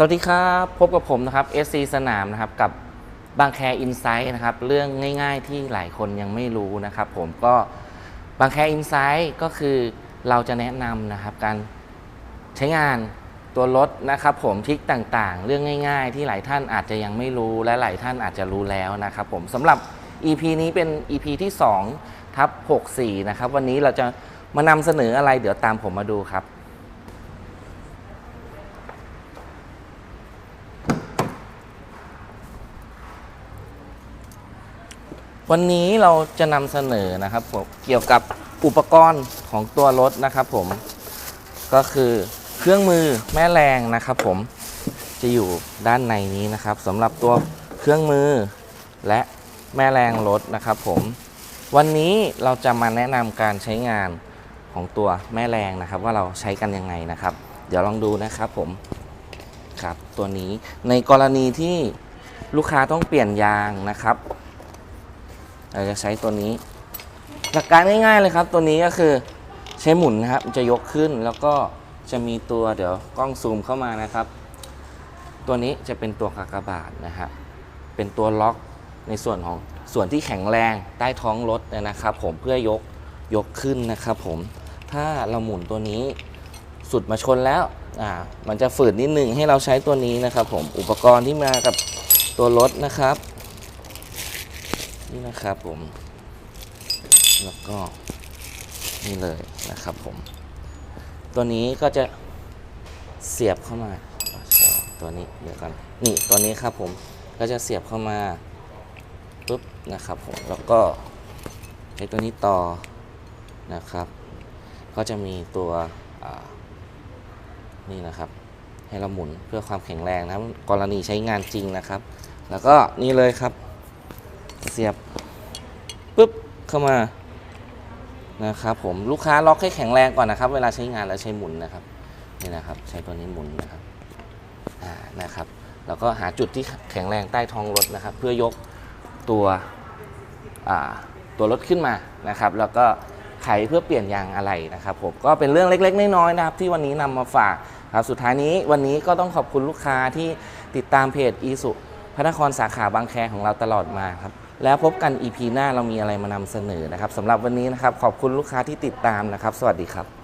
สวัสดีครับ พบกับผมนะครับ SC สนามนะครับกับบางแคอินไซต์นะครับเรื่องง่ายๆที่หลายคนยังไม่รู้นะครับผมก็บางแคอินไซต์ก็คือเราจะแนะนำนะครับการใช้งานตัวรถนะครับผมทิกต่างๆ เรื่องง่าย ๆ ที่หลายท่านอาจจะยังไม่รู้และหลายท่านอาจจะรู้แล้วนะครับผมสำหรับ EP นี้เป็น EP ที่2ทับ64นะครับวันนี้เราจะมานำเสนออะไรเดี๋ยวตามผมมาดูครับ วันนี้เราจะนำเสนอนะครับผมเกี่ยวกับอุปกรณ์ของตัวรถนะครับผมก็คือเครื่องมือแม่แรงนะครับผมจะอยู่ด้านในนี้นะครับสำหรับตัวเครื่องมือและแม่แรงรถนะครับผมวันนี้เราจะมาแนะนำการใช้งานของตัวแม่แรงนะครับ ว่าเราใช้กันยังไงนะครับ เดี๋ยวลองดูนะครับผมครับตัวนี้ในกรณีที่ลูกค้าต้องเปลี่ยนยางนะครับ เราจะใช้ตัวนี้ หลักการง่ายๆเลยครับ ตัวนี้ก็คือใช้หมุนนะครับจะยกขึ้นแล้วก็จะมีตัวเดี๋ยวกล้องซูมเข้ามานะครับ ตัวนี้จะเป็นตัวกากบาทนะฮะเป็นตัวล็อกในส่วนของส่วนที่แข็งแรงใต้ท้องรถนยนะครับ ผมเพื่อยกยกขึ้นนะครับ ผมถ้าเราหมุนตัวนี้สุดมาชนแล้วอ่ามันจะฝืดนิดนึงให้เราใช้ตัวนี้นะครับ ผมอุปกรณ์ที่มากับตัวรถนะครับ นี่นะครับผม แล้วก็นี่เลยนะครับผม ตัวนี้ก็จะเสียบเข้ามาตัวนี้เดี๋ยวกันนี่ตัวนี้ครับผมก็จะเสียบเข้ามาปุ๊บนะครับผมแล้วก็ใช้ตัวนี้ต่อนะครับ ก็จะมีตัวนี่นะครับ ให้เราหมุนเพื่อความแข็งแรงนะกรณีใช้งานจริงนะครับ แล้วก็นี่เลยครับ เสียบปุ๊บเข้ามานะครับผมลูกค้าล็อกให้แข็งแรงก่อนนะครับ เวลาใช้งานแล้วใช้หมุนนะครับนี่นะครับ ใช้ตัวนี้หมุนนะครับอ่านะครับ แล้วก็หาจุดที่แข็งแรงใต้ท้องรถนะครับ เพื่อยกตัวอ่าตัวรถขึ้นมานะครับ แล้วก็ไขเพื่อเปลี่ยนยางอะไรนะครับผมก็เป็นเรื่องเล็ก ๆ น้อยๆนะครับ ที่วันนี้นำมาฝากครับสุดท้ายนี้วันนี้ก็ต้องขอบคุณลูกค้าที่ติดตามเพจอีสุพระนครสาขาบางแคของเราตลอดมาครับ แล้วพบกัน EP หน้าเรามีอะไรมานำเสนอนะครับสำหรับวันนี้นะครับขอบคุณลูกค้าที่ติดตามนะครับ สวัสดีครับ